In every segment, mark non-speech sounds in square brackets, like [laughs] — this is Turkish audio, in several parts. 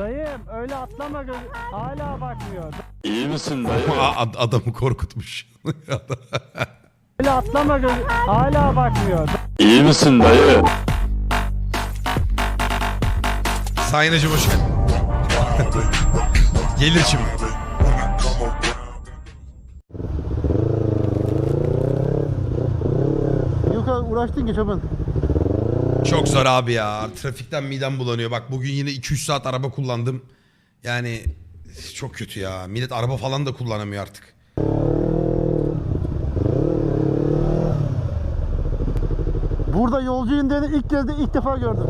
Dayım öyle atlama göz hala bakmıyor. İyi misin dayı? Ad- adamı korkutmuş. [laughs] Öyle atlama göz hala bakmıyor. İyi misin dayı? Sayın Hacı hoş geldin. [laughs] Gelir şimdi. Yok uğraştın geçemedin. Çok zor abi ya. Trafikten midem bulanıyor. Bak bugün yine 2-3 saat araba kullandım. Yani çok kötü ya. Millet araba falan da kullanamıyor artık. Burada yolcu indiğini ilk kez de ilk defa gördüm.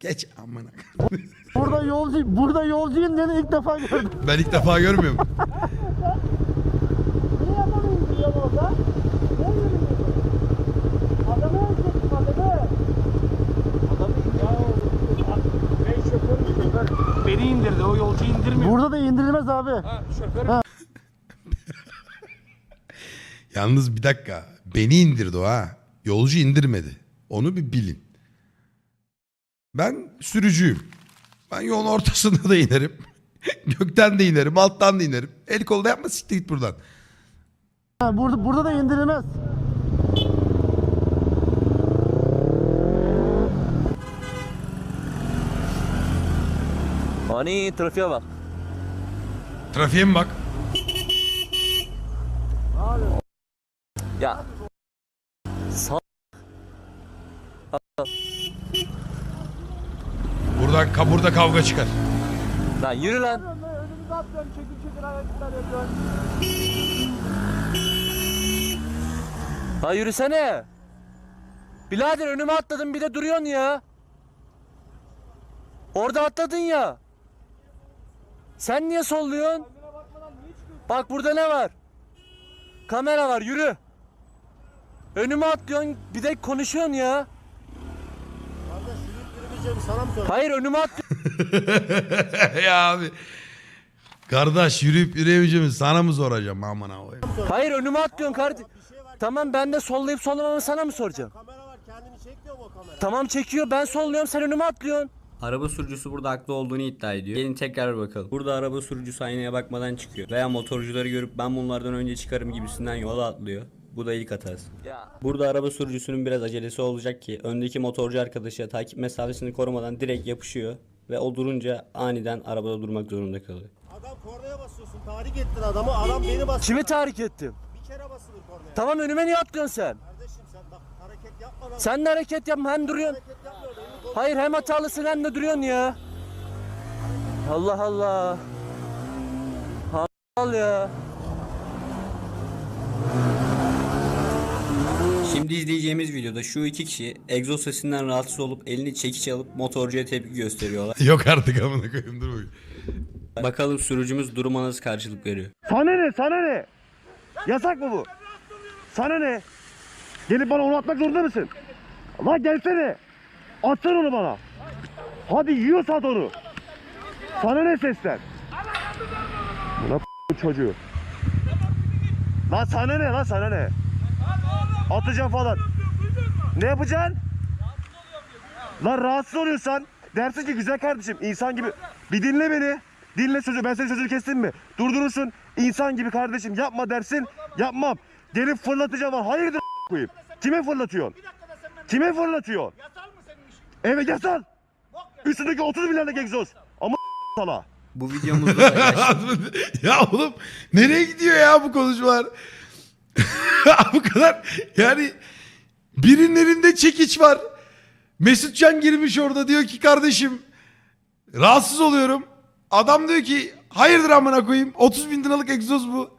Geç amına. Burada yolcu burada yolcu indiğini ilk defa gördüm. Ben ilk defa görmüyorum. [laughs] Niye adamı indiriyor orada? Ne indiriyor? Adamı öldürdüm adamı. Adamı Ben şoförüm şoför. Beni indirdi o yolcu indirmiyor. Burada da indirilmez abi. Ha, şoförüm. [laughs] Yalnız bir dakika. Beni indirdi o ha. Yolcu indirmedi. Onu bir bilin. Ben sürücüyüm. Ben yolun ortasında da inerim. [laughs] Gökten de inerim, alttan da inerim. El kolda yapma siktir git buradan. Ha, burada burada da indirilmez. Ani trafiğe bak. Trafiğe mi bak? Ya. Sağ Burada, ka- burada kavga çıkar. lan yürü lan. Önümüze atlıyorum çekil çekil hareketler yapıyorum. Ha yürüsene. Birader önüme atladın bir de duruyorsun ya. Orada atladın ya. Sen niye solluyorsun? Bak burada ne var? Kamera var yürü. Önüme atlıyorsun bir de konuşuyorsun ya. Sana mı Hayır önüme atlıyorsun. [laughs] ya abi. Kardeş yürüyüp yürüyemeyeceğimi sana mı soracağım aman abi. Hayır önüme atlıyorsun kardeşim. Tamam ben de sollayıp sollamamı sana mı soracağım? Kamera var kendini çekmiyor mu o kamera? Tamam çekiyor ben solluyorum sen önüme atlıyorsun. Araba sürücüsü burada haklı olduğunu iddia ediyor. Gelin tekrar bakalım. Burada araba sürücüsü aynaya bakmadan çıkıyor. Veya motorcuları görüp ben bunlardan önce çıkarım gibisinden yola atlıyor. Bu da ilk hatası. Burada araba sürücüsünün biraz acelesi olacak ki öndeki motorcu arkadaşı takip mesafesini korumadan direkt yapışıyor ve o durunca aniden arabada durmak zorunda kalıyor. Adam kornaya basıyorsun tahrik ettin adamı adam beni bastı. kimi tahrik ettim? Bir kere basılır kornaya. Tamam önüme niye atlıyorsun sen? Kardeşim sen bak hareket yapma lan. Sen de hareket yapma hem duruyorsun. Hareket elini Hayır hem hatalısın hem de duruyorsun ya. Allah Allah. Al ya. Şimdi izleyeceğimiz videoda şu iki kişi egzoz sesinden rahatsız olup elini çekiç alıp motorcuya tepki gösteriyorlar. [laughs] Yok artık amına koyayım dur bakayım. Bakalım sürücümüz duruma nasıl karşılık veriyor. Sana ne sana ne? Yasak mı bu? Sana ne? Gelip bana onu atmak zorunda mısın? Lan gelsene. Atsana onu bana. Hadi yiyorsa at onu. Sana ne seslen? Buna çocuğu. Lan sana ne lan sana ne? Atacağım falan. Ne yapacaksın? Lan rahatsız oluyorsan dersin ki güzel kardeşim insan gibi bir dinle beni. Dinle sözü ben senin sözünü kestim mi? Durdurursun insan gibi kardeşim yapma dersin yapmam. Gelip fırlatacağım ha hayırdır koyayım. Kime fırlatıyorsun? Kime fırlatıyorsun? Evet yasal. Üstündeki 30 milyarlık egzoz. Ama [laughs] sala. Bu videomuzda [laughs] ya oğlum nereye gidiyor ya bu konuşmalar? [laughs] bu kadar yani birinin elinde çekiç var. Mesutcan girmiş orada diyor ki kardeşim rahatsız oluyorum. Adam diyor ki hayırdır amına koyayım 30 bin liralık egzoz bu.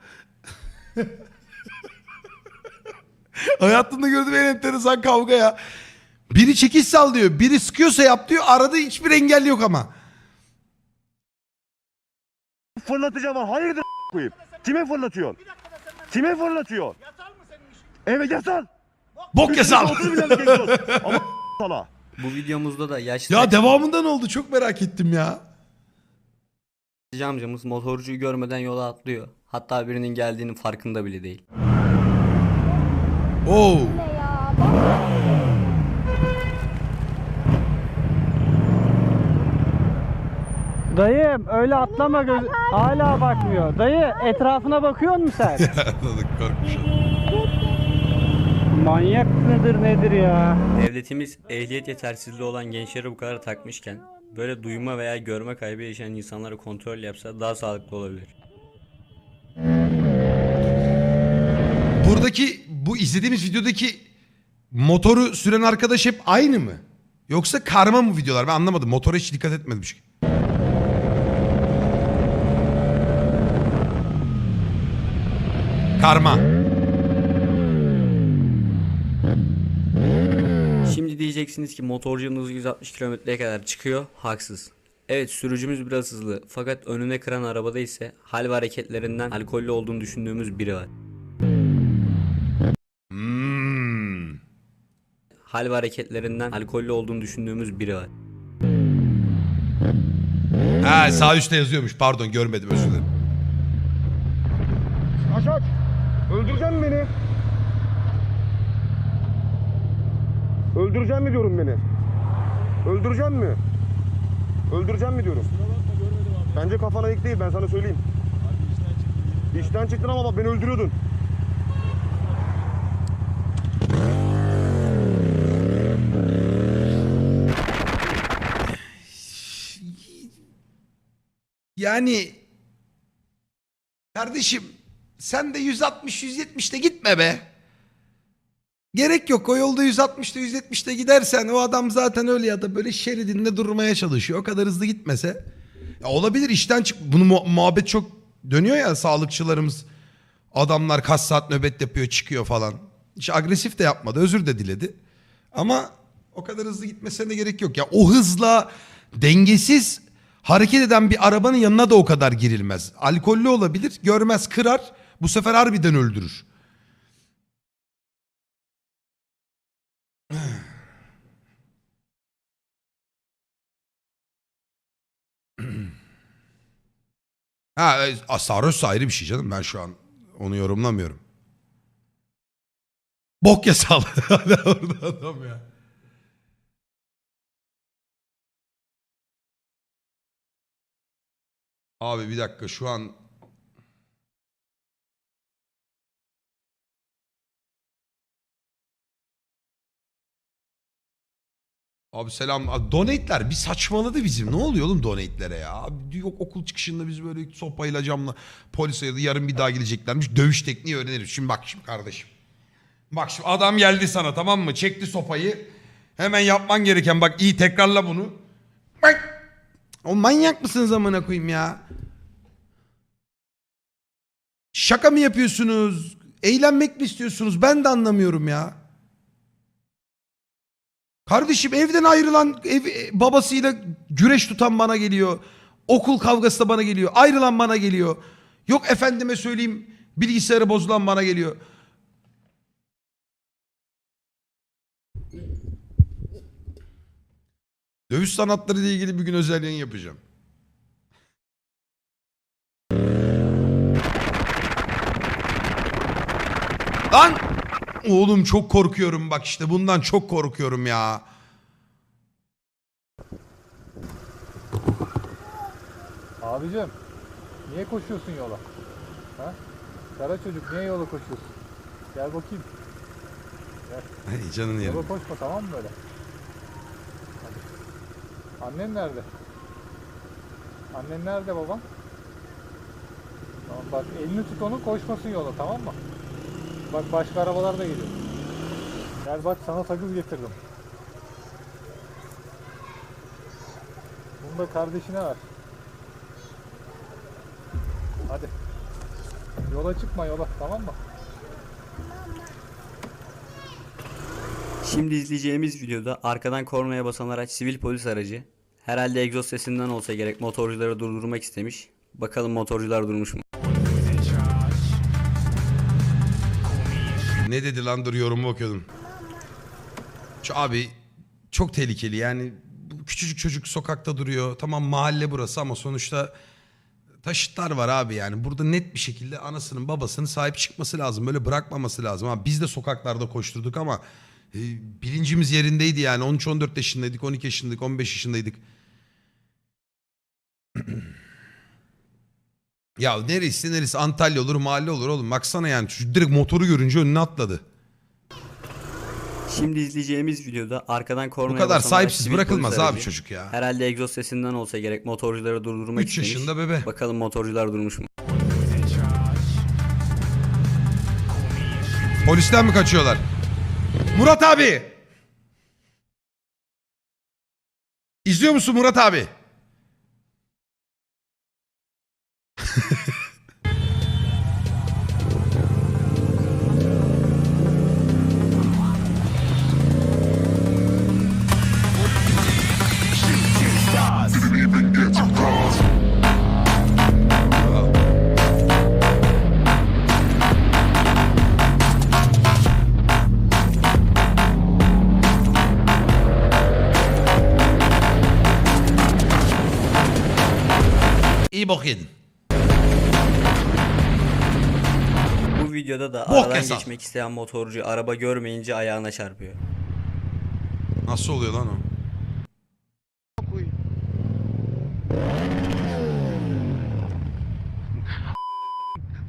Hayatımda gördüğüm en enteresan kavga ya. Biri çekiç sal diyor. Biri sıkıyorsa yap diyor. Arada hiçbir engel yok ama. Fırlatacağım ha hayırdır koyayım. Kime fırlatıyorsun? Kime fırlatıyorsun? Evet yasal. Bok yasal. 30 milyarlık egzoz. Ama sala. bu videomuzda da yaşlı Ya devamında ne oldu? Çok merak ettim ya. amcamız motorcuyu görmeden yola atlıyor. Hatta birinin geldiğinin farkında bile değil. Oo. Dayım öyle atlama göz hala bakmıyor. Dayı etrafına bakıyor musun sen? [laughs] Anladık korkmuş. Manyak nedir nedir ya? Devletimiz ehliyet yetersizliği olan gençlere bu kadar takmışken böyle duyma veya görme kaybı yaşayan insanlara kontrol yapsa daha sağlıklı olabilir. Buradaki bu izlediğimiz videodaki motoru süren arkadaş hep aynı mı? Yoksa karma mı videolar? Ben anlamadım. Motora hiç dikkat etmedim. çünkü. Karma. Şimdi diyeceksiniz ki motorcunun hızı 160 kilometreye kadar çıkıyor. Haksız. Evet sürücümüz biraz hızlı fakat önüne kıran arabada ise hal ve hareketlerinden alkollü olduğunu düşündüğümüz biri var. Hmm. Hal ve hareketlerinden alkollü olduğunu düşündüğümüz biri var. Ha sağ üstte yazıyormuş. Pardon görmedim özür dilerim. Aç aç. Öldüreceksin beni. Öldüreceksin mi diyorum beni? Öldüreceksin mi? Öldüreceksin mi diyorum? Bence kafana yık değil ben sana söyleyeyim. İşten çıktın ama bak beni öldürüyordun. Yani kardeşim sen de 160-170'te gitme be. Gerek yok o yolda 160'ta 170'te gidersen o adam zaten öyle ya da böyle şeridinde durmaya çalışıyor. O kadar hızlı gitmese. Ya olabilir işten çık. Bunu mu- muhabbet çok dönüyor ya sağlıkçılarımız. Adamlar kaç saat nöbet yapıyor çıkıyor falan. Hiç agresif de yapmadı özür de diledi. Ama o kadar hızlı gitmesine de gerek yok. Ya o hızla dengesiz hareket eden bir arabanın yanına da o kadar girilmez. Alkollü olabilir görmez kırar bu sefer harbiden öldürür. Ha, e, sarhoşsa ayrı bir şey canım. Ben şu an onu yorumlamıyorum. Bok yasalı. [laughs] Hala orada adam ya. Abi bir dakika şu an Abi selam. Abi Donate'ler bir saçmaladı bizim. Ne oluyor oğlum donate'lere ya? Abi yok okul çıkışında biz böyle sopayla camla polise ya da yarın bir daha geleceklermiş. Dövüş tekniği öğreniriz. Şimdi bak şimdi kardeşim. Bak şimdi adam geldi sana tamam mı? Çekti sopayı. Hemen yapman gereken bak iyi tekrarla bunu. Bak. O manyak mısınız amına koyayım ya? Şaka mı yapıyorsunuz? Eğlenmek mi istiyorsunuz? Ben de anlamıyorum ya. Kardeşim evden ayrılan ev, e, babasıyla güreş tutan bana geliyor. Okul kavgası da bana geliyor. Ayrılan bana geliyor. Yok efendime söyleyeyim bilgisayarı bozulan bana geliyor. Dövüş sanatları ile ilgili bir gün özel yayın yapacağım. Lan! Oğlum çok korkuyorum bak işte bundan çok korkuyorum ya. Abicim, niye koşuyorsun yola? Ha? Kara çocuk niye yola koşuyorsun? Gel bakayım. Ay canın yerim. Yola koşma tamam mı böyle? Hadi. Annen nerede? Annen nerede babam? Tamam bak elini tut onun koşmasın yola tamam mı? Bak başka arabalar da geliyor. Gel bak sana sakız getirdim. Bunu da kardeşine ver. Hadi. Yola çıkma yola tamam mı? Şimdi izleyeceğimiz videoda arkadan kornaya basan araç sivil polis aracı. Herhalde egzoz sesinden olsa gerek motorcuları durdurmak istemiş. Bakalım motorcular durmuş mu? Ne dedi lan dur yorumu okuyordum. Şu abi çok tehlikeli yani küçücük çocuk sokakta duruyor. Tamam mahalle burası ama sonuçta taşıtlar var abi yani. Burada net bir şekilde anasının babasının sahip çıkması lazım. Böyle bırakmaması lazım. Ha, biz de sokaklarda koşturduk ama e, bilincimiz yerindeydi yani. 13-14 yaşındaydık, 12 yaşındaydık, 15 yaşındaydık. [clears throat] Ya neresi neresi Antalya olur mahalle olur oğlum. Baksana yani çocuk direkt motoru görünce önüne atladı. Şimdi izleyeceğimiz videoda arkadan Bu kornaya kadar basan sahipsiz sivil bırakılmaz polis abi aracı. çocuk ya. Herhalde egzoz sesinden olsa gerek motorcuları durdurmak 3 istemiş. yaşında bebe. Bakalım motorcular durmuş mu? Polisten mi kaçıyorlar? Murat abi. İzliyor musun Murat abi? İyi videoda da Bok aradan hesap. geçmek isteyen motorcu araba görmeyince ayağına çarpıyor. Nasıl oluyor lan o?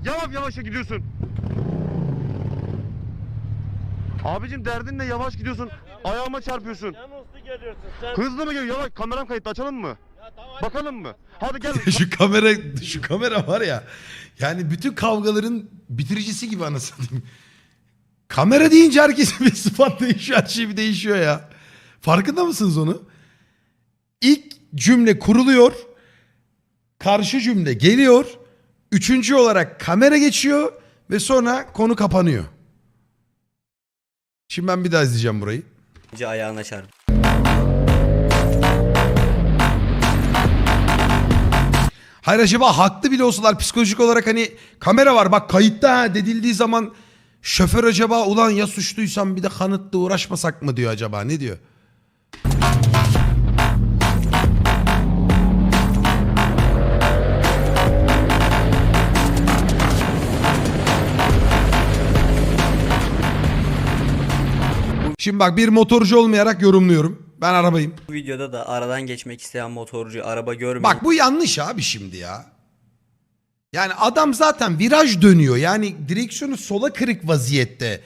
Yavaş yavaşa gidiyorsun. Abicim derdin ne yavaş gidiyorsun. Ayağıma çarpıyorsun. Hızlı mı geliyor? Yavaş kameram kayıtlı açalım mı? Bakalım mı? Hadi gel. [laughs] şu kamera şu kamera var ya. Yani bütün kavgaların bitiricisi gibi anasını satayım. Kamera deyince herkesin bir sıfat değişiyor. Her şey bir değişiyor ya. Farkında mısınız onu? İlk cümle kuruluyor. Karşı cümle geliyor. Üçüncü olarak kamera geçiyor. Ve sonra konu kapanıyor. Şimdi ben bir daha izleyeceğim burayı. Önce ayağına çarpıyor. Hayır acaba haklı bile olsalar psikolojik olarak hani kamera var bak kayıtta ha dedildiği zaman şoför acaba ulan ya suçluysam bir de kanıtla uğraşmasak mı diyor acaba ne diyor? Şimdi bak bir motorcu olmayarak yorumluyorum. Ben arabayım. Bu videoda da aradan geçmek isteyen motorcu araba görmeyince Bak bu yanlış abi şimdi ya. Yani adam zaten viraj dönüyor. Yani direksiyonu sola kırık vaziyette.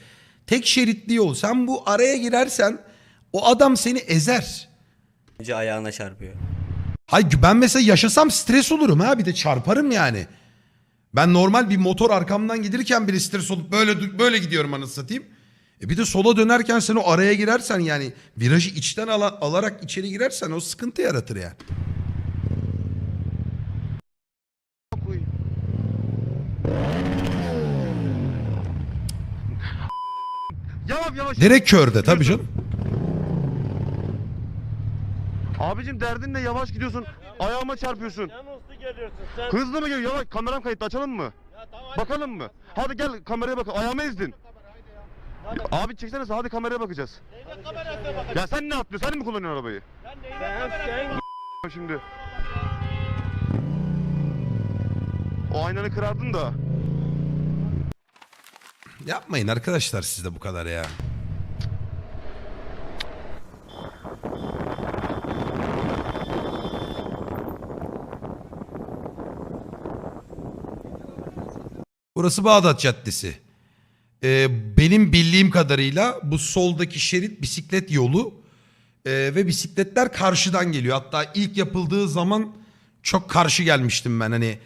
Tek şeritli yol. Sen bu araya girersen o adam seni ezer. ayağına çarpıyor. Hayır ben mesela yaşasam stres olurum ha bir de çarparım yani. Ben normal bir motor arkamdan gelirken bile stres olup böyle böyle gidiyorum anasını satayım. E bir de sola dönerken sen o araya girersen yani virajı içten ala- alarak içeri girersen o sıkıntı yaratır yani. Yavaş yavaş. Direkt körde tabii canım. Abicim derdin ne yavaş gidiyorsun. Ayağıma çarpıyorsun. Hızlı mı geliyor? Yavaş kameram kayıtlı açalım mı? Bakalım mı? Hadi gel kameraya bak. Ayağıma ezdin. Abi çeksene hadi kameraya bakacağız. Ya sen ne yapıyorsun? Sen mi kullanıyorsun arabayı? Şimdi. O aynanı kırardın da. Yapmayın arkadaşlar siz de bu kadar ya. Burası Bağdat Caddesi. Ee, benim bildiğim kadarıyla bu soldaki şerit bisiklet yolu Ee, ve bisikletler karşıdan geliyor. Hatta ilk yapıldığı zaman çok karşı gelmiştim ben hani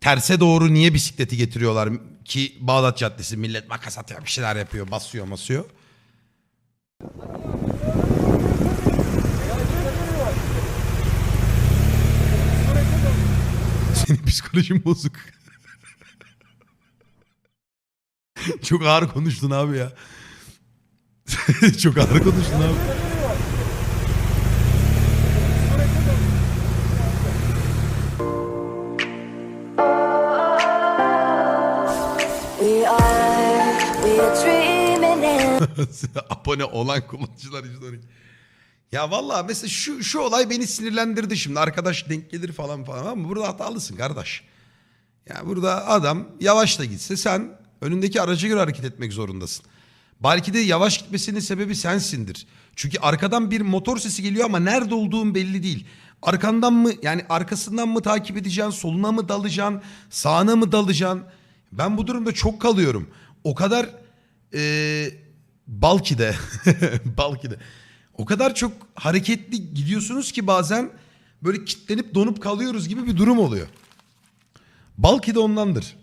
terse doğru niye bisikleti getiriyorlar ki Bağdat Caddesi millet makas atıyor bir şeyler yapıyor basıyor masıyor. Senin psikolojin bozuk. [laughs] Çok ağır konuştun abi ya. [laughs] Çok ağır konuştun abi. [laughs] Abone olan kullanıcılar yüzünden. Ya vallahi mesela şu şu olay beni sinirlendirdi şimdi. Arkadaş denk gelir falan falan ama burada hatalısın kardeş. Ya burada adam yavaş da gitse sen önündeki araca göre hareket etmek zorundasın. Belki de yavaş gitmesinin sebebi sensindir. Çünkü arkadan bir motor sesi geliyor ama nerede olduğun belli değil. Arkandan mı yani arkasından mı takip edeceksin, soluna mı dalacaksın, sağına mı dalacaksın? Ben bu durumda çok kalıyorum. O kadar eee balki de [laughs] balki de o kadar çok hareketli gidiyorsunuz ki bazen böyle kitlenip donup kalıyoruz gibi bir durum oluyor. Balki de ondandır.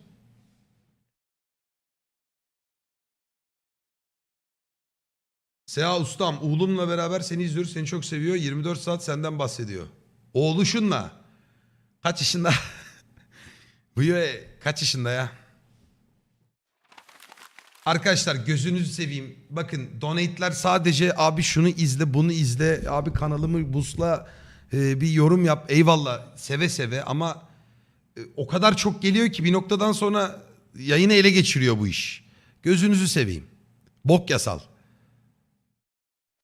Seha ustam oğlumla beraber seni izliyoruz seni çok seviyor 24 saat senden bahsediyor. Oğluşunla. Kaç yaşında? [laughs] Bu ya kaç yaşında ya? Arkadaşlar gözünüzü seveyim. Bakın donate'ler sadece abi şunu izle bunu izle. Abi kanalımı busla e, bir yorum yap. Eyvallah seve seve ama e, o kadar çok geliyor ki bir noktadan sonra yayını ele geçiriyor bu iş. Gözünüzü seveyim. Bok yasal.